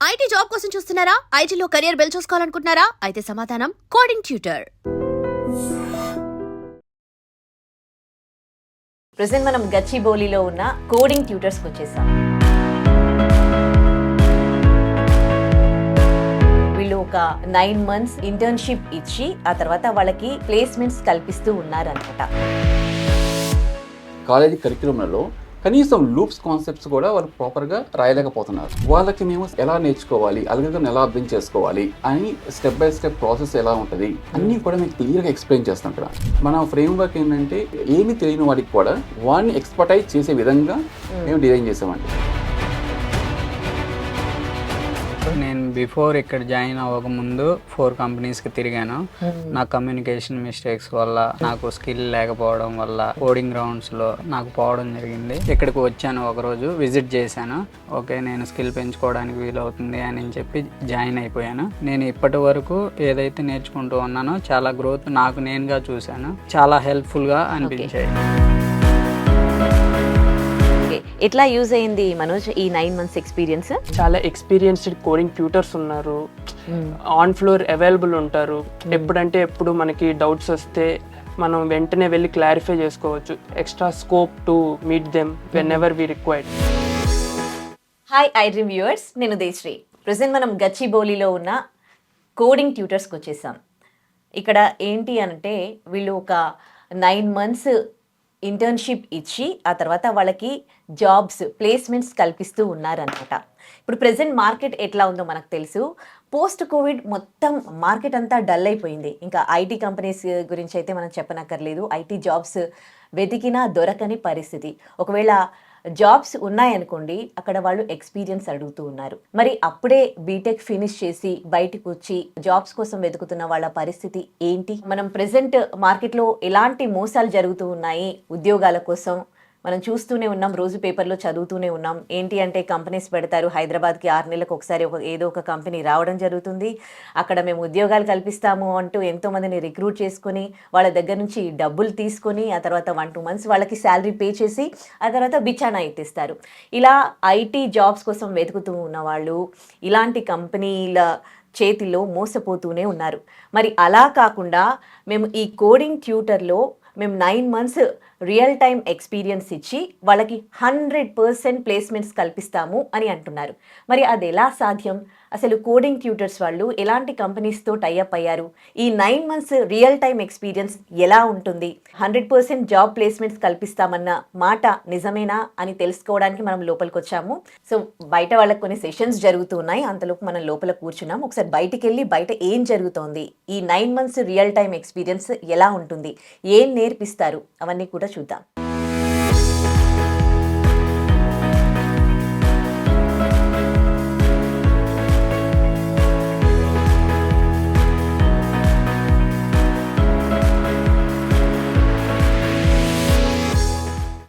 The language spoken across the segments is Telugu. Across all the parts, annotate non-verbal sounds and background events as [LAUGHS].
ఐటీ జాబ్ కోసం చూస్తున్నారా? ఐటీలో కెరియర్ బిల్డ్ చూసుకోవాలనుకుంటున్నారా? అయితే సమాధానం కోడింగ్ ట్యూటర్. ప్రజెంట్ మనం గచ్చిబౌలిలో ఉన్న కోడింగ్ ట్యూటర్స్కి వచ్చేసాం. వీళ్ళు ఒక నైన్ మంత్స్ ఇంటర్న్షిప్ ఇచ్చి ఆ తర్వాత వాళ్ళకి ప్లేస్మెంట్స్ కల్పిస్తూ ఉన్నారనమాట కాలేజీ కరిక్యులంలో కనీసం లూప్స్ కాన్సెప్ట్స్ కూడా వాళ్ళు ప్రాపర్గా రాయలేకపోతున్నారు. వాళ్ళకి మేము ఎలా నేర్చుకోవాలి? అల్గరిథం ఎలా అర్థం చేసుకోవాలి? అని స్టెప్ బై స్టెప్ ప్రాసెస్ ఎలా ఉంటుంది? అన్నీ కూడా మీకు క్లియర్గా ఎక్స్ప్లెయిన్ చేస్తాం ఇక్కడ. మన ఫ్రేమ్ వర్క్ ఏంటంటే ఏమి తెలియని వాడికి కూడా వాడిని ఎక్స్పర్టైజ్ చేసే విధంగా మేము. డిజైన్ చేసామండి. నేను బిఫోర్ ఇక్కడ జాయిన్ అవ్వక ముందు ఫోర్ కంపెనీస్కి తిరిగాను. నా కమ్యూనికేషన్ మిస్టేక్స్ వల్ల నాకు స్కిల్ లేకపోవడం వల్ల కోడింగ్ రౌండ్స్లో నాకు పోవడం జరిగింది. ఇక్కడికి వచ్చాను ఒకరోజు విజిట్ చేశాను. ఓకే నేను స్కిల్ పెంచుకోవడానికి వీలవుతుంది అని చెప్పి జాయిన్ అయిపోయాను. నేను ఇప్పటి వరకు ఏదైతే నేర్చుకుంటూ ఉన్నానో చాలా గ్రోత్ నాకు నేనుగా చూశాను. చాలా హెల్ప్ఫుల్గా అనిపించాయి. ఎట్లా యూజ్ అయింది మనోజ్ ఈ నైన్ మంత్స్ ఎక్స్పీరియన్స్ చాలా ఎక్స్పీరియన్స్డ్ కోడింగ్ ట్యూటర్స్ ఉన్నారు. ఆన్ ఫ్లోర్ అవైలబుల్ ఉంటారు. ఎప్పుడంటే ఎప్పుడు మనకి డౌట్స్ వస్తే మనం వెంటనే వెళ్ళి క్లారిఫై చేసుకోవచ్చు. Extra scope to meet them whenever we required hi iDream viewers నేను దేశ్రీ ప్రజెంట్ మనం గచ్చిబౌలిలో ఉన్న కోడింగ్ ట్యూటర్స్కి వచ్చేసాం ఇక్కడ ఏంటి అంటే వీళ్ళు ఒక నైన్ మంత్స్ ఇంటర్న్షిప్ ఇచ్చి ఆ తర్వాత వాళ్ళకి జాబ్స్ ప్లేస్మెంట్స్ కల్పిస్తూ ఉన్నారనమాట ఇప్పుడు ప్రజెంట్ మార్కెట్ ఎట్లా ఉందో మనకు తెలుసు. పోస్ట్ కోవిడ్ మొత్తం మార్కెట్ అంతా డల్ అయిపోయింది. ఇంకా ఐటీ కంపెనీస్ గురించి అయితే మనం చెప్పనక్కర్లేదు. ఐటీ జాబ్స్ వెతికినా దొరకని పరిస్థితి. ఒకవేళ జాబ్స్ ఉన్నాయనుకోండి అక్కడ వాళ్ళు ఎక్స్పీరియన్స్ అడుగుతూ ఉన్నారు. మరి అప్పుడే బీటెక్ ఫినిష్ చేసి బయటకు వచ్చి జాబ్స్ కోసం వెతుకుతున్న వాళ్ళ పరిస్థితి ఏంటి? మనం ప్రెసెంట్ మార్కెట్లో ఎలాంటి మోసాలు జరుగుతూ ఉన్నాయి ఉద్యోగాల కోసం? మనం చూస్తూనే ఉన్నాం రోజు పేపర్లో చదువుతూనే ఉన్నాం. ఏంటి అంటే కంపెనీస్ పెడతారు హైదరాబాద్కి ఆరు నెలలకు ఒకసారి ఒక ఏదో ఒక కంపెనీ రావడం జరుగుతుంది. అక్కడ మేము ఉద్యోగాలు కల్పిస్తాము అంటూ ఎంతోమందిని రిక్రూట్ చేసుకొని వాళ్ళ దగ్గర నుంచి డబ్బులు తీసుకొని ఆ తర్వాత వన్ టూ మంత్స్ వాళ్ళకి శాలరీ పే చేసి ఆ తర్వాత బిచానా ఎత్తిస్తారు. ఇలా ఐటీ జాబ్స్ కోసం వెతుకుతూ ఉన్న వాళ్ళు ఇలాంటి కంపెనీల చేతిలో మోసపోతూనే ఉన్నారు. మరి అలా కాకుండా మేము ఈ కోడింగ్ ట్యూటర్లో మేము nine months real time experience ఇచ్చి వాళ్ళకి హండ్రెడ్ పర్సెంట్ ప్లేస్మెంట్స్ కల్పిస్తాము అని అంటున్నారు. మరి అది ఎలా సాధ్యం? అసలు కోడింగ్ ట్యూటర్స్ వాళ్ళు ఎలాంటి కంపెనీస్తో టైఅప్ అయ్యారు? ఈ nine months real time experience ఎలా ఉంటుంది? హండ్రెడ్ పర్సెంట్ జాబ్ ప్లేస్మెంట్స్ కల్పిస్తామన్న మాట నిజమేనా అని తెలుసుకోవడానికి మనం లోపలికి వచ్చాము. సో బయట వాళ్ళకి కొన్ని సెషన్స్ జరుగుతూ ఉన్నాయి అంతలోపు మనం లోపల కూర్చున్నాం. ఒకసారి బయటికి వెళ్ళి బయట ఏం జరుగుతోంది? ఈ nine months real time experience ఎలా ఉంటుంది? ఏం నేర్పిస్తారు? అవన్నీ కూడా చూద్దాం.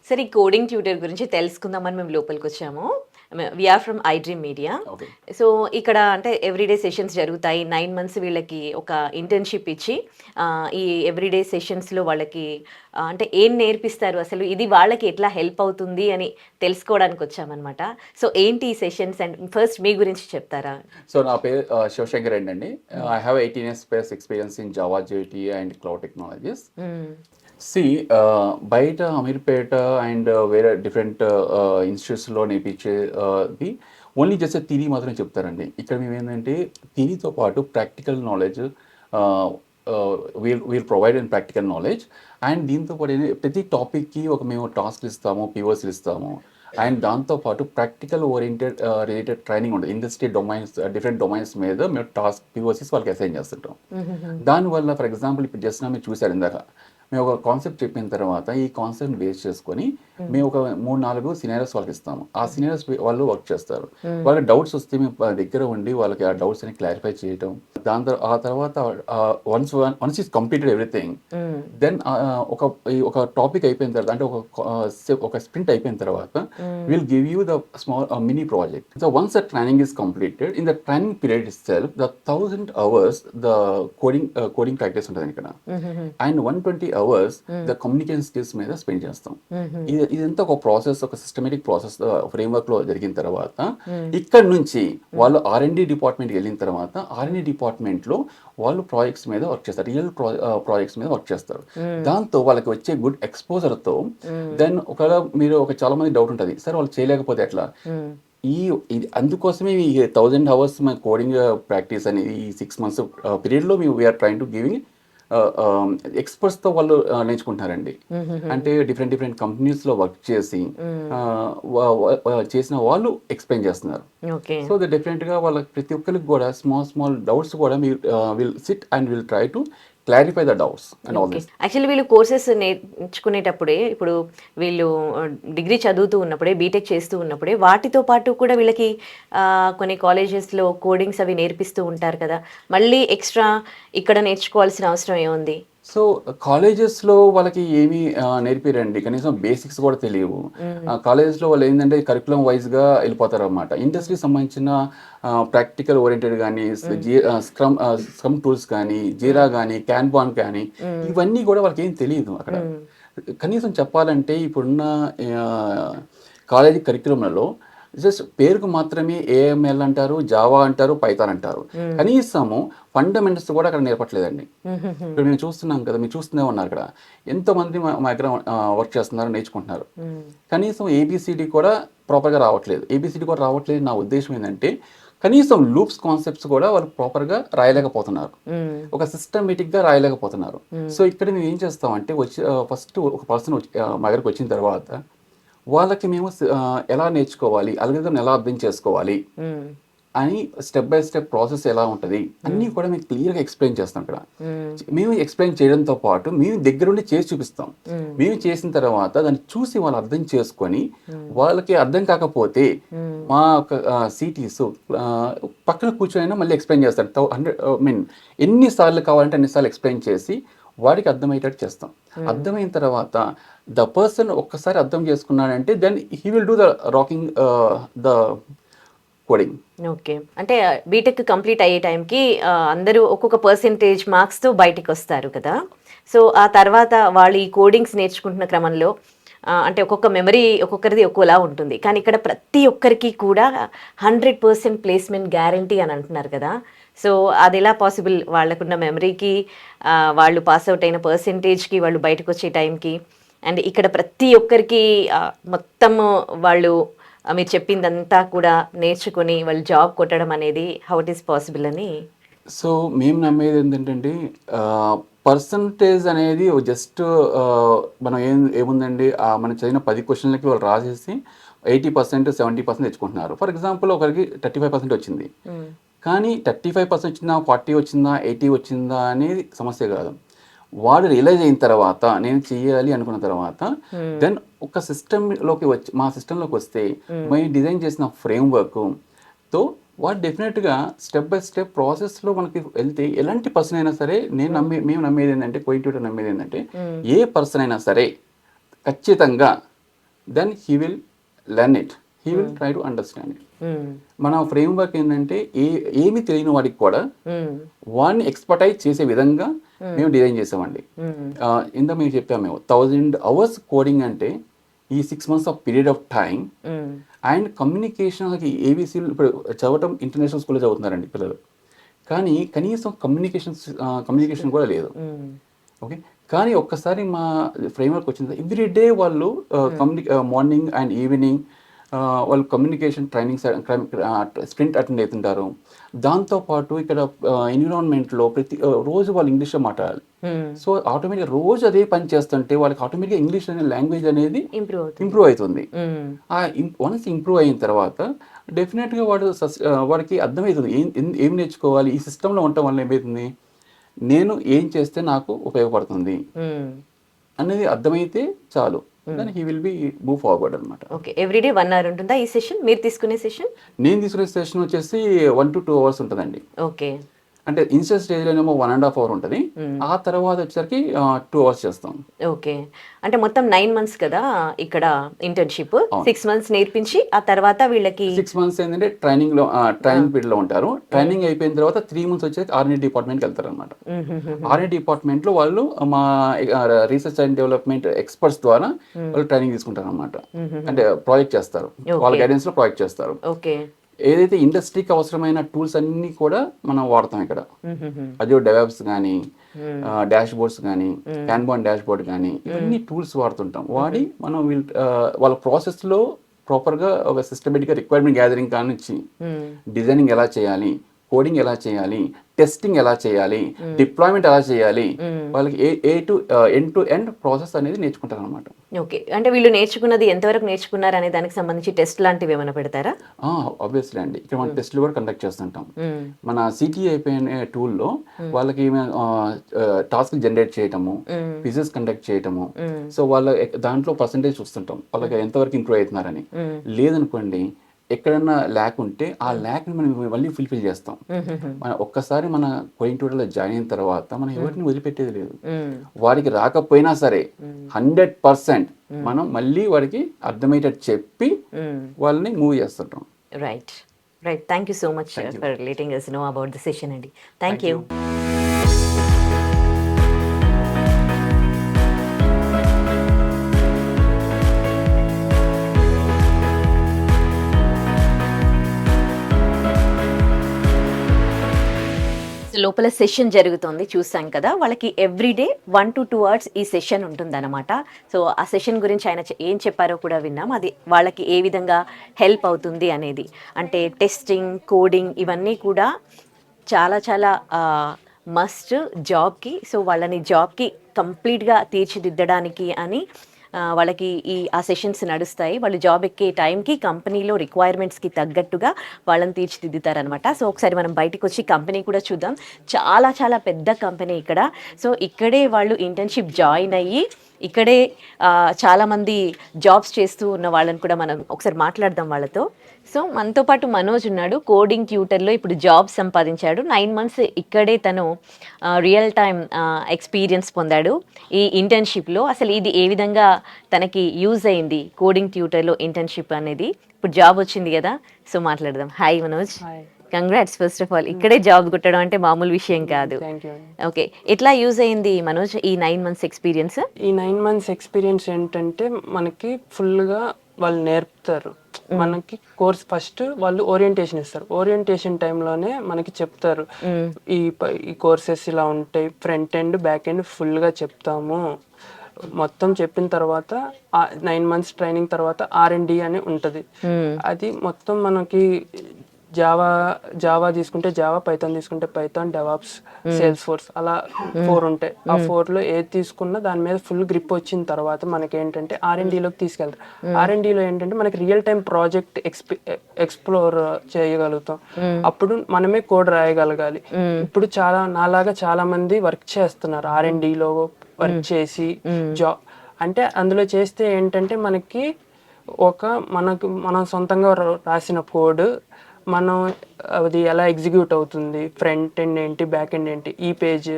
సరే ఈ కోడింగ్ ట్యూటర్ గురించి తెలుసుకుందామని మేము లోపలికి వచ్చాము. We are from iDream media so ఇక్కడ అంటే ఎవ్రీడే సెషన్స్ జరుగుతాయి. నైన్ మంత్స్ వీళ్ళకి ఒక ఇంటర్న్షిప్ ఇచ్చి ఈ ఎవ్రీడే సెషన్స్లో వాళ్ళకి అంటే ఏం నేర్పిస్తారు అసలు? ఇది వాళ్ళకి ఎట్లా హెల్ప్ అవుతుంది అని తెలుసుకోవడానికి వచ్చామన్నమాట. సో ఏంటి ఈ సెషన్స్ అండ్ ఫస్ట్ మీ గురించి చెప్తారా? సో నా పేరు శివశంకర్ అండి. I have eighteen years plus experience in Java JT and cloud technologies C బయట అమీర్పేట అండ్ వేరే డిఫరెంట్ ఇన్స్టిట్యూట్స్లో నేర్పించేది ఓన్లీ జస్ట్ థిరీ మాత్రమే చెప్తారండి. ఇక్కడ మేము ఏంటంటే థిరీతో పాటు practical knowledge we'll we'll provide and practical knowledge and దీంతో పాటు ప్రతి టాపిక్కి ఒక మేము టాస్క్లు ఇస్తాము పీవర్స్లు ఇస్తాము. అండ్ దాంతోపాటు ప్రాక్టికల్ ఓరియంటెడ్ రిలేటెడ్ ట్రైనింగ్ ఉంటుంది. ఇండస్ట్రీ డొమైన్స్ డిఫరెంట్ డొమైన్స్ మీద మేము టాస్క్ పీఓసీస్ వాళ్ళకి అసైన్ చేస్తుంటాం. దానివల్ల ఫర్ ఎగ్జాంపుల్ ఇప్పుడు జస్ట్ మీరు చూసారు ఇందాక మేము ఒక కాన్సెప్ట్ చెప్పిన తర్వాత ఈ కాన్సెప్ట్ బేస్ చేసుకొని మేము. ఒక మూడు నాలుగు సినారియస్ వాళ్ళకి ఇస్తాము. ఆ సినారియస్ వాళ్ళు వర్క్ చేస్తారు. వాళ్ళకి డౌట్స్ వస్తే మేము దగ్గర ఉండి వాళ్ళకి ఆ డౌట్స్ అని క్లారిఫై చేయటం. దాని ఆ తర్వాత once once is completed everything then ఒక ఒక టాపిక్ అయిపోయిన తర్వాత అంటే ఒక ఒక స్ప్రింట్ అయిపోయిన తర్వాత will give you the small mini project. So once the training is completed in the training period is self the thousand hours the coding coding practice ఉంటుంది ఇక్కడ. And one twenty hours the communication skills మీద స్పెండ్ చేస్తాం. ఇది ఇదంతా ఒక ప్రాసెస్ ఒక సిస్టమేటిక్ ప్రాసెస్ ఫ్రేమ్వర్క్లో జరిగిన తర్వాత ఇక్కడ నుంచి వాళ్ళు ఆర్ అండ్ డిపార్ట్మెంట్కి వెళ్ళిన తర్వాత ఆర్ అండ్ డిపార్ట్మెంట్లో వాళ్ళు ప్రాజెక్ట్స్ మీద వర్క్ చేస్తారు. రియల్ ప్రాజెక్ట్స్ మీద వర్క్ చేస్తారు. దాంతో వాళ్ళకి వచ్చే గుడ్ ఎక్స్పోజర్తో దెన్ ఒకవేళ మీరు ఒక చాలా మంది డౌట్ ఉంటుంది సార్ వాళ్ళు చేయలేకపోతే ఎట్లా? ఈ అందుకోసమే ఈ థౌజండ్ అవర్స్ మన కోడింగ్ ప్రాక్టీస్ అనేది ఈ సిక్స్ మంత్స్ పీరియడ్లో మేము we are train to giving ఎక్స్పర్ట్స్తో వాళ్ళు నేర్చుకుంటున్నారండి. అంటే డిఫరెంట్ డిఫరెంట్ కంపెనీస్లో వర్క్ చేసి చేసిన వాళ్ళు ఎక్స్ప్లెయిన్ చేస్తున్నారు. సో డెఫినెట్గా వాళ్ళకి ప్రతి ఒక్కరికి కూడా స్మాల్ స్మాల్ డౌట్స్ కూడా మీరు will sit and will try to clarify the doubts and all this actually వీళ్ళు కోర్సెస్ నేర్చుకునేటప్పుడే ఇప్పుడు వీళ్ళు డిగ్రీ చదువుతూ ఉన్నప్పుడే బీటెక్ చేస్తూ ఉన్నప్పుడే వాటితో పాటు కూడా వీళ్ళకి కొన్ని కాలేజెస్లో కోడింగ్స్ అవి నేర్పిస్తూ ఉంటారు కదా. మళ్ళీ ఎక్స్ట్రా ఇక్కడ నేర్చుకోవాల్సిన అవసరం ఏముంది? సో కాలేజెస్లో వాళ్ళకి ఏమీ నేర్పిరండి. కనీసం బేసిక్స్ కూడా తెలియవు. కాలేజెస్లో వాళ్ళు ఏంటంటే కరికులం వైజ్గా వెళ్ళిపోతారు అనమాట ఇండస్ట్రీకి సంబంధించిన ప్రాక్టికల్ ఓరియంటెడ్ కానీ స్క్రమ్ స్క్రమ్ టూల్స్ కానీ జీరా కానీ క్యాన్బాన్ కానీ ఇవన్నీ కూడా వాళ్ళకి ఏం తెలియదు అక్కడ. కనీసం చెప్పాలంటే ఇప్పుడున్న కాలేజీ కరికులంలో జస్ట్ పేరుకు మాత్రమే ఏఎంఎల్ అంటారు జావా అంటారు పైథాన్ అంటారు. కనీసము ఫండమెంటల్స్ కూడా అక్కడ నేర్పట్లేదండి. [LAUGHS] ఇప్పుడు మేము చూస్తున్నాం కదా మీరు చూస్తూనే ఉన్నారు అక్కడ ఎంతో మంది మా మా దగ్గర వర్క్ చేస్తున్నారు నేర్చుకుంటున్నారు. కనీసం ఏబిసిడి కూడా ప్రాపర్గా రావట్లేదు. ఏబిసిడి కూడా రావట్లేదు నా ఉద్దేశం ఏంటంటే కనీసం లూప్స్ కాన్సెప్ట్స్ కూడా వాళ్ళు ప్రాపర్గా రాయలేకపోతున్నారు. ఒక సిస్టమేటిక్గా రాయలేకపోతున్నారు. సో ఇక్కడ మేము ఏం చేస్తామంటే వచ్చి ఫస్ట్ ఒక పర్సన్ మా దగ్గరకు వచ్చిన తర్వాత వాళ్ళకి మేము ఎలా నేర్చుకోవాలి? అల్గరిథం ఎలా అర్థం చేసుకోవాలి? అని స్టెప్ బై స్టెప్ ప్రాసెస్ ఎలా ఉంటుంది? అన్నీ కూడా మేము క్లియర్గా ఎక్స్ప్లెయిన్ చేస్తాం ఇక్కడ. మేము. ఎక్స్ప్లెయిన్ చేయడంతో పాటు మేము దగ్గరుండి చేసి చూపిస్తాం. మేము. చేసిన తర్వాత దాన్ని చూసి వాళ్ళు అర్థం చేసుకొని వాళ్ళకి అర్థం కాకపోతే మా సిటీస్ పక్కన కూర్చొని మళ్ళీ ఎక్స్ప్లెయిన్ చేస్తారు. హండ్రెడ్ మీన్ ఎన్నిసార్లు కావాలంటే అన్నిసార్లు ఎక్స్ప్లెయిన్ చేసి వాడికి అర్థమయ్యేటట్టు చేస్తాం. అర్థమైన తర్వాత ద పర్సన్ ఒక్కసారి అర్థం చేసుకున్నాడంటే then he will do the rocking the coding. Okay. అంటే బీటెక్ కంప్లీట్ అయ్యే టైంకి అందరూ ఒక్కొక్క పర్సెంటేజ్ మార్క్స్తో బయటికి వస్తారు కదా. సో ఆ తర్వాత వాళ్ళు ఈ కోడింగ్స్ నేర్చుకుంటున్న క్రమంలో అంటే ఒక్కొక్క మెమరీ ఒక్కొక్కరిది ఒక్కోలా ఉంటుంది. కానీ ఇక్కడ ప్రతి ఒక్కరికి కూడా హండ్రెడ్ పర్సెంట్ ప్లేస్మెంట్ గ్యారంటీ అని అంటున్నారు కదా. సో అది ఎలా పాసిబుల్? వాళ్ళకున్న మెమరీకి వాళ్ళు పాస్ అవుట్ అయిన పర్సెంటేజ్కి వాళ్ళు బయటకు వచ్చే టైంకి. అండ్ ఇక్కడ ప్రతి ఒక్కరికి మొత్తము వాళ్ళు మీరు చెప్పిందంతా కూడా నేర్చుకొని వాళ్ళు జాబ్ కొట్టడం అనేది హౌ ఇట్ ఈస్ పాసిబుల్ అని. సో మేము నమ్మేది ఏంటంటే పర్సంటేజ్ అనేది జస్ట్ మనం ఏం ఏముందండి మనం చదివిన పది క్వశ్చన్లకి వాళ్ళు రాసేసి ఎయిటీ పర్సెంట్ సెవెంటీ పర్సెంట్ తెచ్చుకుంటున్నారు. ఫర్ ఎగ్జాంపుల్ ఒకరికి థర్టీ ఫైవ్ పర్సెంట్ వచ్చింది. కానీ థర్టీ ఫైవ్ పర్సెంట్ వచ్చిందా ఫార్టీ వచ్చిందా ఎయిటీ వచ్చిందా అనేది సమస్య కాదు. వాడు రియలైజ్ అయిన తర్వాత నేను చెయ్యాలి అనుకున్న తర్వాత దెన్ ఒక సిస్టంలోకి వచ్చి మా సిస్టంలోకి వస్తే మేము డిజైన్ చేసిన ఫ్రేమ్తో వాడు డెఫినెట్గా స్టెప్ బై స్టెప్ ప్రాసెస్లో మనకి వెళ్తే ఎలాంటి పర్సన్ అయినా సరే నేను నమ్మే మేము నమ్మేది ఏంటంటే కోయింట్యూటర్ నమ్మేది ఏంటంటే ఏ పర్సన్ అయినా సరే ఖచ్చితంగా then he will learn it. He will try to understand it మన ఫ్రేమ్ వర్క్ ఏంటంటే ఏ ఏమి తెలియని వాడికి కూడా వాడిని ఎక్స్పర్టైజ్ చేసే విధంగా మేము డిజైన్ చేసామండి. ఆ, ఇందా మేము చెప్పాము మేము థౌజండ్ అవర్స్ కోడింగ్ అంటే ఈ six months of period of time and కమ్యూనికేషన్కి ABC ఇప్పుడు చదవటం ఇంటర్నేషనల్ స్కూల్లో చదువుతున్నారండి పిల్లలు. కానీ కనీసం కమ్యూనికేషన్ కమ్యూనికేషన్ కూడా లేదు. ఓకే కానీ ఒక్కసారి మా ఫ్రేమ్వర్క్ వచ్చింది ఎవ్రీ డే వాళ్ళు కమ్యూని మార్నింగ్ అండ్ ఈవినింగ్ వాళ్ళు కమ్యూనికేషన్ ట్రైనింగ్ స్ప్రింట్ అటెండ్ అవుతుంటారు. దాంతోపాటు ఇక్కడ ఎన్విరాన్మెంట్లో ప్రతి రోజు వాళ్ళు ఇంగ్లీష్లో మాట్లాడాలి. సో ఆటోమేటిక్గా రోజు అదే పని చేస్తుంటే వాళ్ళకి ఆటోమేటిక్గా ఇంగ్లీష్ అనే లాంగ్వేజ్ అనేది ఇంప్రూవ్ అవుతుంది. ఇంప్రూవ్ అవుతుంది. ఆ వన్స్ ఇంప్రూవ్ అయిన తర్వాత డెఫినెట్గా వాడు వాడికి అర్థమవుతుంది. ఏం ఏం- ఏం నేర్చుకోవాలి? ఈ సిస్టంలో ఉండటం వల్ల ఏమవుతుంది? నేను ఏం చేస్తే నాకు ఉపయోగపడుతుంది? అనేది అర్థమైతే చాలు. దాని he will be move forward అనమాట ఓకే ఎవ్రీడే వన్ అవర్ ఉంటుందా ఈ సెషన్ మీరు తీసుకునే సెషన్ నేను తీసుకునే సెషన్ వచ్చేసి వన్ టు టూ అవర్స్ ఉంటుందండి. ఓకే అంటే ఇనిషియల్ స్టేజ్లోనేమో వన్ అండ్ హాఫ్ అవర్ ఉంటుంది. ఆ తర్వాత వచ్చేసరికి టూ అవర్స్ చేస్తాం. ఓకే. అంటే మొత్తం నైన్ మంత్స్ కదా ఇక్కడ ఇంటర్న్షిప్ సిక్స్ మంత్స్ నేర్పించి ఆ తర్వాత వీళ్ళకి సిక్స్ మంత్స్ ఏంటంటే ట్రైనింగ్లో ట్రైనింగ్ పీరియడ్లో ఉంటారు. ట్రైనింగ్ అయిపోయిన తర్వాత త్రీ మంత్స్ వచ్చేసి ఆర్ఎన్డి డిపార్ట్మెంట్కి వెళ్తారు అనమాట ఆర్ఎన్డి డిపార్ట్మెంట్లో వాళ్ళు మా రీసెర్చ్ అండ్ డెవలప్మెంట్ ఎక్స్పర్ట్స్ ద్వారా వాళ్ళు ట్రైనింగ్ తీసుకుంటారు అనమాట అంటే ప్రాజెక్ట్ చేస్తారు. వాళ్ళ గైడెన్స్లో ప్రాజెక్ట్ చేస్తారు. ఓకే. ఏదైతే ఇండస్ట్రీకి అవసరమైన టూల్స్ అన్ని కూడా మనం వాడతాం ఇక్కడ. అదే డెవలప్స్ కానీ డాష్ బోర్డ్స్ కానీ క్యాన్బాన్ డాష్ బోర్డ్ కానీ ఇవన్నీ టూల్స్ వాడుతుంటాం. వాడి మనం వీళ్ళ వాళ్ళ ప్రాసెస్లో ప్రాపర్గా ఒక సిస్టమేటిక్గా రిక్వైర్మెంట్ గ్యాదరింగ్ కానిచ్చి డిజైనింగ్ ఎలా చేయాలి కోడింగ్ ఎలా చేయాలి టెస్టింగ్ ఎలా చేయాలి? డిప్లాయ్మెంట్ ఎలా చేయాలి? వాళ్ళకి ఏ ఏ to end to end process అనేది నేర్చుకుంటారు అనమాట ఓకే. అంటే వీళ్ళు నేర్చుకున్నది ఎంతవరకు నేర్చుకున్నారు అనే దానికి సంబంధించి టెస్ట్ లాంటివి ఏమైనా పెడతారా? ఆబ్వియస్లీ అండి. ఇక్కడ మనం టెస్ట్లు కూడా కండక్ట్ చేస్తుంటాం. మన సిటీ అయిపోయిన టూల్లో వాళ్ళకి టాస్క్ జనరేట్ చేయటము క్విజెస్ కండక్ట్ చేయటము. సో వాళ్ళ దాంట్లో పర్సంటేజ్ చూస్తుంటాం. వాళ్ళకి ఎంతవరకు ఇంప్రూవ్ అవుతున్నారని. లేదనుకోండి ఎక్కడన్నా ల్యాక్ ఉంటే ఆ ల్యాక్ని మనం మళ్ళీ ఫుల్ఫిల్ చేస్తాం. మన ఒక్కసారి మన కోయింగ్ టూర్లో జాయిన్ అయిన తర్వాత మనం ఎవరిని వదిలిపెట్టేది లేదు. వాడికి రాకపోయినా సరే హండ్రెడ్ పర్సెంట్ మనం మళ్ళీ వాడికి అర్థమయ్యేటట్టు చెప్పి వాళ్ళని మూవ్ చేస్తుంటాం. Right right thank you so much for letting us know about the session అండి థ్యాంక్ యూ లోపల సెషన్ జరుగుతుంది చూసాం కదా. వాళ్ళకి everyday one to two hours ఈ సెషన్ ఉంటుందన్నమాట. సో ఆ సెషన్ గురించి ఆయన ఏం చెప్పారో కూడా విన్నాం. అది వాళ్ళకి ఏ విధంగా హెల్ప్ అవుతుంది అనేది. అంటే టెస్టింగ్ కోడింగ్ ఇవన్నీ కూడా చాలా చాలా మస్ట్ జాబ్కి సో వాళ్ళని జాబ్కి కంప్లీట్గా తీర్చిదిద్దడానికి అని వాళ్ళకి ఈ ఆ సెషన్స్ నడుస్తాయి. వాళ్ళు జాబ్ ఎక్కే టైంకి కంపెనీలో రిక్వైర్మెంట్స్కి తగ్గట్టుగా వాళ్ళని తీర్చిదిద్దుతారనమాట సో ఒకసారి మనం బయటకు వచ్చి కంపెనీ కూడా చూద్దాం. చాలా చాలా పెద్ద కంపెనీ ఇక్కడ. సో ఇక్కడే వాళ్ళు ఇంటర్న్షిప్ జాయిన్ అయ్యి ఇక్కడే చాలామంది జాబ్స్ చేస్తూ ఉన్న వాళ్ళని కూడా మనం ఒకసారి మాట్లాడదాం వాళ్ళతో. సో మనతో పాటు మనోజ్ ఉన్నాడు. కోడింగ్ ట్యూటర్లో ఇప్పుడు జాబ్ సంపాదించాడు. నైన్ మంత్స్ ఇక్కడే తను రియల్ టైం ఎక్స్పీరియన్స్ పొందాడు. ఈ ఇంటర్న్షిప్లో అసలు ఇది ఏ విధంగా తనకి యూజ్ అయింది కోడింగ్ ట్యూటర్లో ఇంటర్న్షిప్ అనేది? ఇప్పుడు జాబ్ వచ్చింది కదా సో మాట్లాడదాం. Hi Manoj. Hi congrats first of all ఇక్కడే జాబ్ కొట్టడం అంటే మామూలు విషయం కాదు. థ్యాంక్ యూ ఓకే ఎట్లా యూజ్ అయింది మనోజ్ ఈ నైన్ మంత్స్ ఎక్స్పీరియన్స్ ఈ నైన్ మంత్స్ ఎక్స్పీరియన్స్ ఏంటంటే మనకి ఫుల్గా వాళ్ళు నేర్పుతారు. మనకి కోర్స్ ఫస్ట్ వాళ్ళు ఓరియంటేషన్ ఇస్తారు. ఓరియంటేషన్ టైంలోనే మనకి చెప్తారు. ఈ ప- ఈ కోర్సెస్ ఇలా ఉంటాయి. ఫ్రంట్ ఎండ్ బ్యాక్ ఎండ్ ఫుల్గా చెప్తాము. మొత్తం చెప్పిన తర్వాత నైన్ మంత్స్ ట్రైనింగ్ తర్వాత ఆర్ అండ్ డి అని ఉంటుంది. అది మొత్తం మనకి జావా జావా తీసుకుంటే జావా పైథాన్ తీసుకుంటే పైథాన్ డెవాప్స్ సేల్స్ ఫోర్స్ అలా ఫోర్ ఉంటాయి. ఆ ఫోర్లో ఏది తీసుకున్నా దాని మీద ఫుల్ గ్రిప్ వచ్చిన తర్వాత మనకి ఏంటంటే ఆర్ అండ్లోకి తీసుకెళ్తారు. ఆర్ అండ్లో ఏంటంటే మనకి రియల్ టైం ప్రాజెక్ట్ ఎక్స్ప్లోర్ చేయగలుగుతాం. అప్పుడు మనమే కోడ్ రాయగలగాలి. ఇప్పుడు చాలా నాలాగా చాలా మంది వర్క్ చేస్తున్నారు ఆర్ అండ్లో వర్క్ చేసి జాబ్ అంటే అందులో చేస్తే ఏంటంటే మనకి ఒక మనకు మనం సొంతంగా రాసిన కోడ్ మనం అది ఎలా ఎగ్జిక్యూట్ అవుతుంది? ఫ్రంట్ ఎండ్ ఏంటి? బ్యాక్ ఎండ్ ఏంటి? ఈ page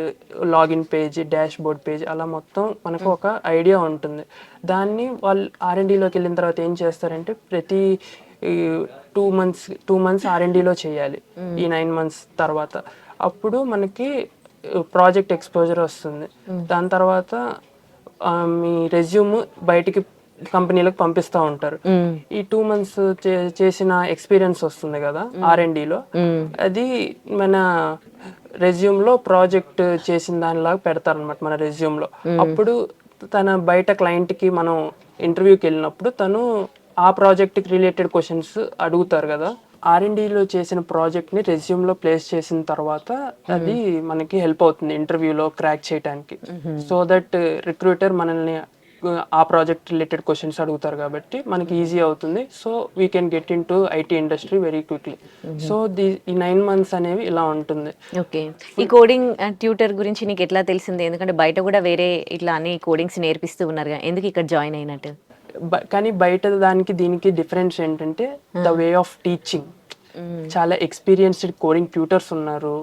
login page dashboard page అలా మొత్తం మనకు ఒక ఐడియా ఉంటుంది. దాన్ని వాళ్ళు ఆర్ఎండిలోకి వెళ్ళిన తర్వాత ఏం చేస్తారంటే ప్రతి టూ మంత్స్ టూ మంత్స్ ఆర్ఎండిలో చేయాలి. ఈ నైన్ మంత్స్ తర్వాత. అప్పుడు మనకి ప్రాజెక్ట్ ఎక్స్పోజర్ వస్తుంది. దాని తర్వాత మీ రెజ్యూమ్ బయటికి కంపెనీలకు పంపిస్తూ ఉంటారు. ఈ టూ మంత్స్ చేసిన ఎక్స్పీరియన్స్ వస్తుంది కదా ఆర్లో. అది మన రెజ్యూమ్లో ప్రాజెక్ట్ చేసిన దానిలాగా పెడతారనమాట మన రెజ్యూమ్లో. అప్పుడు తన బయట క్లయింట్కి మనం ఇంటర్వ్యూకి వెళ్ళినప్పుడు తను ఆ ప్రాజెక్ట్కి రిలేటెడ్ క్వశ్చన్స్ అడుగుతారు కదా. ఆర్లో చేసిన ప్రాజెక్ట్ని రెజ్యూమ్లో ప్లేస్ చేసిన తర్వాత అది మనకి హెల్ప్ అవుతుంది ఇంటర్వ్యూలో క్రాక్ చేయడానికి సో దట్ రిక్రూటర్ మనల్ని ఆ ప్రాజెక్ట్ రిలేటెడ్ క్వశ్చన్స్ అడుగుతారు కాబట్టి మనకి ఈజీ అవుతుంది. So we can get in to IT industry very quickly so the ఈ నైన్ మంత్స్ అనేవి ఇలా ఉంటుంది. ఓకే ఈ కోడింగ్ ట్యూటర్ గురించి నీకు ఎట్లా తెలిసింది? ఎందుకంటే బయట కూడా వేరే ఇట్లా అన్ని కోడింగ్స్ నేర్పిస్తూ ఉన్నారు. ఎందుకు ఇక్కడ జాయిన్ అయినట్టు? కానీ బయట దానికి దీనికి డిఫరెన్స్ ఏంటంటే ద వే ఆఫ్ టీచింగ్ చాలా ఎక్స్పీరియన్స్డ్ కోడింగ్ ట్యూటర్స్ ఉన్నారు.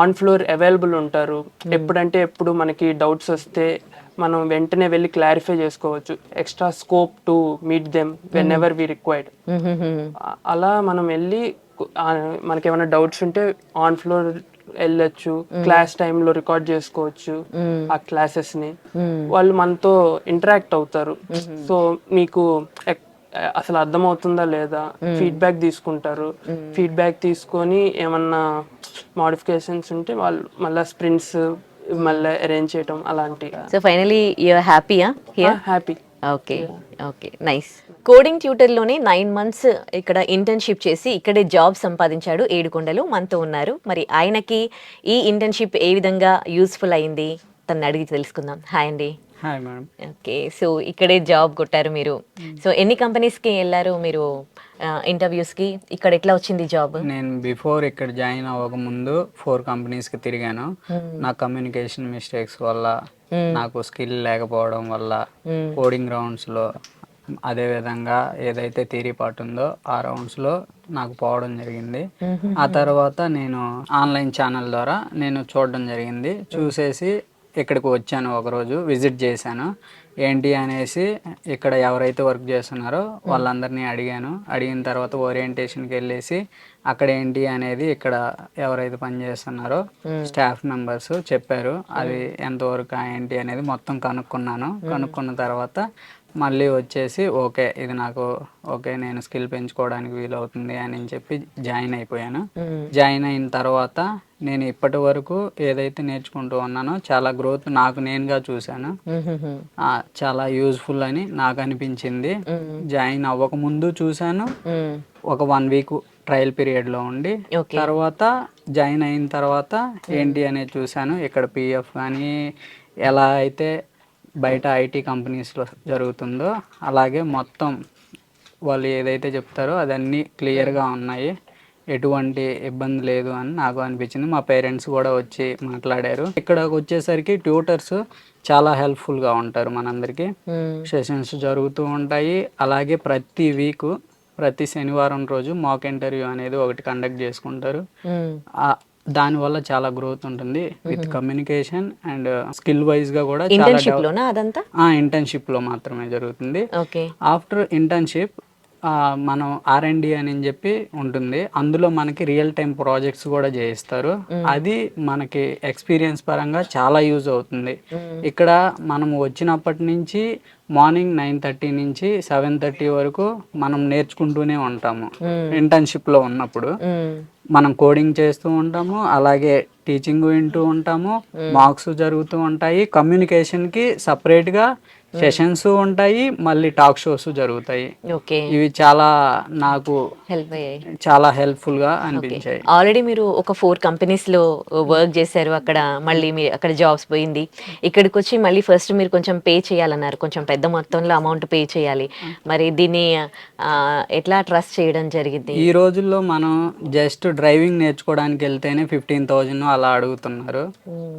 ఆన్ ఫ్లోర్ అవైలబుల్ ఉంటారు. ఎప్పుడంటే ఎప్పుడు మనకి డౌట్స్ వస్తే మనం వెంటనే వెళ్ళి క్లారిఫై చేసుకోవచ్చు. Extra scope to meet them whenever we required అలా మనం వెళ్ళి మనకి ఏమైనా డౌట్స్ ఉంటే ఆన్ ఫ్లోర్ వెళ్ళొచ్చు. క్లాస్ టైంలో రికార్డ్ చేసుకోవచ్చు. ఆ క్లాసెస్ని. వాళ్ళు మనతో ఇంటరాక్ట్ అవుతారు. సో మీకు ఎక్- అసలు అర్థమవుతుందా లేదా? ఫీడ్బ్యాక్ తీసుకుంటారు. ఫీడ్బ్యాక్ తీసుకొని ఏమన్నా మోడిఫికేషన్స్ ఉంటే వాళ్ళు మళ్ళీ స్ప్రింట్స్ మళ్ళీ అరేంజ్ చేయటం అలాంటి. సో ఫైనలీ యూఆర్ హ్యాపీయా here happy okay okay nice coding ట్యూటర్లోనే nine months ఇక్కడ ఇంటర్న్షిప్ చేసి ఇక్కడే జాబ్ సంపాదించాడు ఏడుకొండలు. మనతో ఉన్నారు. మరి ఆయనకి ఈ ఇంటర్న్షిప్ ఏ విధంగా యూస్ఫుల్ అయింది? తను అడిగి తెలుసుకుందాం. హాయ్ అండి. హాయ్ మేడం ఓకే సో ఇక్కడే జాబ్ కొట్టారు మీరు. సో ఎన్ని కంపెనీస్కి వెళ్ళారు మీరు ఇంటర్వ్యూస్కి ఇక్కడ ఎట్లా వచ్చింది జాబ్ నేను బిఫోర్ ఇక్కడ జాయిన్ అవ్వక ముందు ఫోర్ కంపెనీస్కి తిరిగాను. నా కమ్యూనికేషన్ మిస్టేక్స్ వల్ల నాకు స్కిల్ లేకపోవడం వల్ల కోడింగ్ రౌండ్స్లో అదే విధంగా ఏదైతే థీరీ పార్ట్ ఉందో ఆ రౌండ్స్లో నాకు పోవడం జరిగింది. ఆ తర్వాత నేను ఆన్లైన్ ఛానల్ ద్వారా నేను చూడడం జరిగింది. చూసేసి ఇక్కడికి వచ్చాను ఒకరోజు విజిట్ చేశాను. ఏంటి అనేసి ఇక్కడ ఎవరైతే వర్క్ చేస్తున్నారో వాళ్ళందరినీ అడిగాను. అడిగిన తర్వాత ఓరియంటేషన్కి వెళ్ళేసి అక్కడ ఏంటి అనేది ఇక్కడ ఎవరైతే పనిచేస్తున్నారో స్టాఫ్ మెంబర్స్ చెప్పారు. అది ఎంతవరకు ఏంటి అనేది మొత్తం కనుక్కున్నాను. కనుక్కున్న తర్వాత మళ్ళీ వచ్చేసి ఓకే ఇది నాకు ఓకే నేను స్కిల్ పెంచుకోవడానికి వీలవుతుంది అని చెప్పి జాయిన్ అయిపోయాను. జాయిన్ అయిన తర్వాత నేను ఇప్పటి వరకు ఏదైతే నేర్చుకుంటూ ఉన్నానో చాలా గ్రోత్ నాకు నేనుగా చూశాను. చాలా యూజ్ఫుల్ అని నాకు అనిపించింది. జాయిన్ అవ్వక ముందు చూశాను. ఒక వన్ వీక్ ట్రయల్ పీరియడ్లో ఉండి. తర్వాత జాయిన్ అయిన తర్వాత ఏంటి అనేది చూశాను. ఇక్కడ పిఎఫ్ కానీ ఎలా అయితే బయట ఐటీ కంపెనీస్లో జరుగుతుందో అలాగే మొత్తం వాళ్ళు ఏదైతే చెప్తారో అదన్నీ క్లియర్గా ఉన్నాయి. ఎటువంటి ఇబ్బంది లేదు అని నాకు అనిపించింది. మా పేరెంట్స్ కూడా వచ్చి మాట్లాడారు. ఇక్కడకు వచ్చేసరికి ట్యూటర్స్ చాలా హెల్ప్ఫుల్గా ఉంటారు మనందరికీ. సెషన్స్ జరుగుతూ ఉంటాయి. అలాగే ప్రతి వీక్ ప్రతి శనివారం రోజు మాక్ ఇంటర్వ్యూ అనేది ఒకటి కండక్ట్ చేసుకుంటారు. ఆ, దానివల్ల చాలా గ్రోత్ ఉంటుంది. విత్ కమ్యూనికేషన్ అండ్ స్కిల్ వైజ్గా కూడా చాలా ఇంటర్న్షిప్లో మాత్రమే జరుగుతుంది. ఆఫ్టర్ ఇంటర్న్షిప్ మనం ఆర్ అండ్ డి అని చెప్పి ఉంటుంది. అందులో మనకి రియల్ టైం ప్రాజెక్ట్స్ కూడా చేయిస్తారు. అది మనకి ఎక్స్పీరియన్స్ పరంగా చాలా యూజ్ అవుతుంది. ఇక్కడ మనం వచ్చినప్పటి నుంచి మార్నింగ్ నైన్ థర్టీ నుంచి సెవెన్ థర్టీ వరకు మనం నేర్చుకుంటూనే ఉంటాము. ఇంటర్న్షిప్లో ఉన్నప్పుడు మనం కోడింగ్ చేస్తూ ఉంటాము అలాగే టీచింగ్ వింటూ ఉంటాము మార్క్స్ జరుగుతూ ఉంటాయి. కమ్యూనికేషన్కి సపరేట్గా సెషన్స్ ఉంటాయి మళ్ళీ టాక్ షోస్ జరుగుతాయి. ఓకే. ఇవి చాలా నాకు హెల్ప్ అయ్యాయి. చాలా హెల్ప్ఫుల్గా అనిపించాయి. ఆల్రెడీ మీరు ఒక ఫోర్ కంపెనీస్లో వర్క్ చేశారు అక్కడ మళ్ళీ మీ అక్కడ జాబ్స్ పోయింది. ఇక్కడికి వచ్చి మళ్ళీ ఫస్ట్ మీరు కొంచెం పే చేయాలన్నారు. కొంచెం పెద్ద మొత్తంలో అమౌంట్ పే చేయాలి. మరి దీన్ని ఎట్లా ట్రస్ట్ చేయడం జరిగింది? ఈ రోజుల్లో మనం జస్ట్ డ్రైవింగ్ నేర్చుకోవడానికి వెళ్తేనే ఫిఫ్టీన్ థౌజండ్ అలా అడుగుతున్నారు.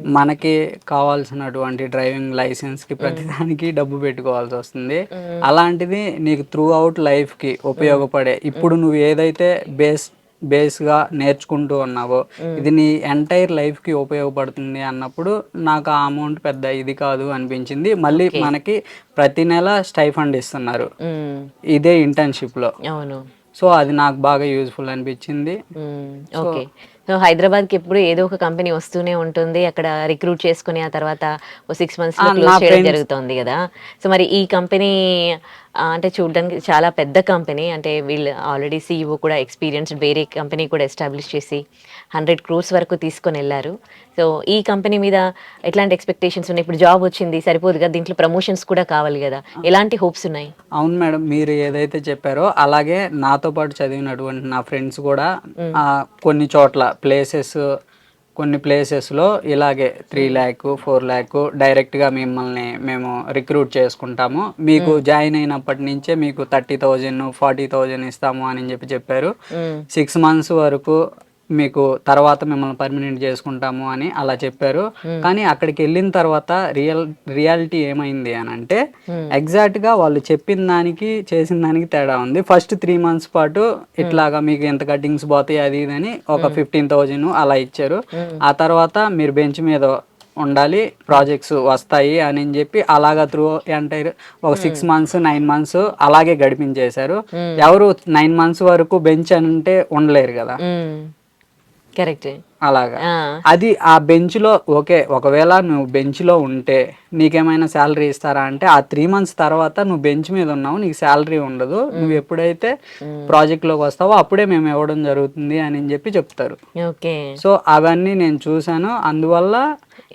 మనకి కావాల్సినటువంటి డ్రైవింగ్ లైసెన్స్కి ప్రతిదానికి డబ్బు పెట్టుకోవాల్సి వస్తుంది. అలాంటిది నీకు త్రూ అవుట్ లైఫ్కి ఉపయోగపడే. ఇప్పుడు నువ్వు ఏదైతే బేస్ బేస్గా నేర్చుకుంటూ ఉన్నావో ఇది నీ ఎంటైర్ లైఫ్కి ఉపయోగపడుతుంది అన్నప్పుడు నాకు ఆ అమౌంట్ పెద్ద ఇది కాదు అనిపించింది. మళ్ళీ మనకి ప్రతి నెల స్టైఫండ్ ఇస్తున్నారు. ఇదే ఇంటర్న్షిప్లో. అవును. సో అది నాకు బాగా యూజ్ఫుల్ అనిపించింది. ఓకే. హైదరాబాద్కి ఎప్పుడు ఏదో ఒక కంపెనీ వస్తూనే ఉంటుంది. అక్కడ రిక్రూట్ చేసుకుని ఆ తర్వాత ఓ సిక్స్ మంత్స్ క్లోజ్ చేయడం జరుగుతుంది కదా. సో మరి ఈ కంపెనీ అంటే చూడడానికి చాలా పెద్ద కంపెనీ. అంటే వీళ్ళు ఆల్రెడీ సీఈఓ కూడా ఎక్స్పీరియన్స్డ్ వేరే కంపెనీ కూడా ఎస్టాబ్లిష్ చేసి హండ్రెడ్ క్రోర్స్ వరకు తీసుకొని వెళ్ళారు. సో ఈ కంపెనీ మీద ఎట్లాంటి ఎక్స్పెక్టేషన్స్ ఉన్నాయి? ఇప్పుడు జాబ్ వచ్చింది సరిపోదు కదా దీంట్లో ప్రమోషన్స్ కూడా కావాలి కదా. ఎలాంటి హోప్స్ ఉన్నాయి? అవును మేడం మీరు ఏదైతే చెప్పారో అలాగే నాతో పాటు చదివినటువంటి నా ఫ్రెండ్స్ కూడా కొన్ని చోట్ల ప్లేసెస్ కొన్ని ప్లేసెస్లో ఇలాగే త్రీ ల్యాక్ ఫోర్ ల్యాక్ డైరెక్ట్గా మిమ్మల్ని మేము రిక్రూట్ చేసుకుంటాము. మీకు జాయిన్ అయినప్పటి నుంచే మీకు థర్టీ థౌజండ్ ఫార్టీ థౌజండ్ ఇస్తాము అని చెప్పి చెప్పారు. సిక్స్ మంత్స్ వరకు మీకు తర్వాత మిమ్మల్ని పర్మనెంట్ చేసుకుంటాము అని అలా చెప్పారు. కానీ అక్కడికి వెళ్ళిన తర్వాత రియల్ రియాలిటీ ఏమైంది అని అంటే ఎగ్జాక్ట్గా వాళ్ళు చెప్పిన దానికి చేసిన దానికి తేడా ఉంది. ఫస్ట్ త్రీ మంత్స్ పాటు ఇట్లాగా మీకు ఎంత కటింగ్స్ పోతాయి అది ఇది అని ఒక ఫిఫ్టీన్ థౌజండ్ అలా ఇచ్చారు. ఆ తర్వాత మీరు బెంచ్ మీద ఉండాలి ప్రాజెక్ట్స్ వస్తాయి అని చెప్పి అలాగా త్రూ ఎంటైర్ ఒక సిక్స్ మంత్స్ నైన్ మంత్స్ అలాగే గడిపించేశారు. ఎవరు నైన్ మంత్స్ వరకు బెంచ్ అంటే ఉండలేరు కదా. కరెక్ట్. అలాగా. అది ఆ బెంచ్లో ఓకే ఒకవేళ నువ్వు బెంచ్లో ఉంటే నీకేమైనా శాలరీ ఇస్తారా అంటే ఆ త్రీ మంత్స్ తర్వాత నువ్వు బెంచ్ మీద ఉన్నావు నీకు శాలరీ ఉండదు. నువ్వు ఎప్పుడైతే ప్రాజెక్ట్లోకి వస్తావో అప్పుడే మేము ఇవ్వడం జరుగుతుంది అని చెప్పి చెప్తారు. ఓకే. సో అవన్నీ నేను చూశాను. అందువల్ల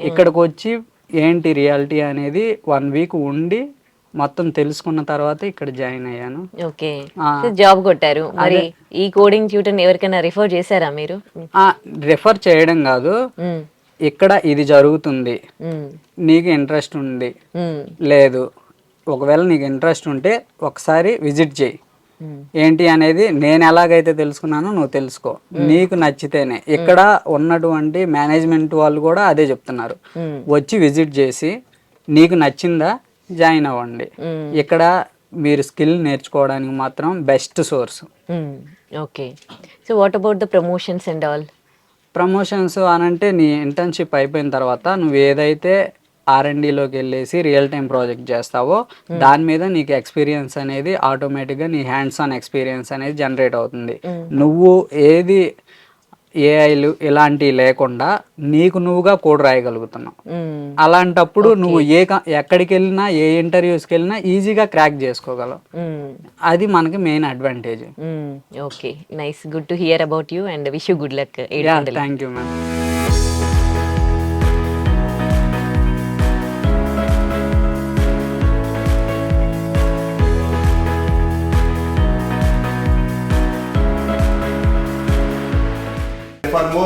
ఇక్కడికి వచ్చి ఏంటి రియాలిటీ అనేది వన్ వీక్ ఉండి మొత్తం తెలుసుకున్న తర్వాత ఇక్కడ జాయిన్ అయ్యాను. ఓకే. జాబ్ కొట్టారు. మరి ఈ కోడింగ్ ట్యూటర్ ఎవరికైనా రిఫర్ చేశారా మీరు? రెఫర్ చేయడం కాదు. ఇక్కడ ఇది జరుగుతుంది. నీకు ఇంట్రెస్ట్ ఉంది. లేదు. ఒకవేళ నీకు ఇంట్రెస్ట్ ఉంటే ఒకసారి విజిట్ చేయి. ఏంటి అనేది నేను ఎలాగైతే తెలుసుకున్నానో నువ్వు తెలుసుకో. నీకు నచ్చితేనే. ఇక్కడ ఉన్నటువంటి మేనేజ్మెంట్ వాళ్ళు కూడా అదే చెప్తున్నారు. వచ్చి విజిట్ చేసి నీకు నచ్చిందా జాయిన్ అవ్వండి. ఇక్కడ మీరు స్కిల్ నేర్చుకోవడానికి మాత్రం best source. Okay. So what about the promotions and all? Promotions అనంటే నీ ఇంటర్న్షిప్ అయిపోయిన తర్వాత నువ్వు ఏదైతే ఆర్ఎండిలోకి వెళ్ళేసి రియల్ టైం ప్రాజెక్ట్ చేస్తావో దాని మీద నీకు ఎక్స్పీరియన్స్ అనేది ఆటోమేటిక్గా నీ హ్యాండ్స్ ఆన్ ఎక్స్పీరియన్స్ అనేది జనరేట్ అవుతుంది. నువ్వు ఏది ఏఐలు ఇలాంటివి లేకుండా నీకు నువ్వుగా కోడ్ రాయగలుగుతున్నావు అలాంటప్పుడు నువ్వు ఏ ఎక్కడికి వెళ్ళినా ఏ ఇంటర్వ్యూస్కి వెళ్ళినా ఈజీగా క్రాక్ చేసుకోగలవు. అది మనకి main advantage. Okay. Nice. Good to hear about you and wish you good luck. Thank you ma'am.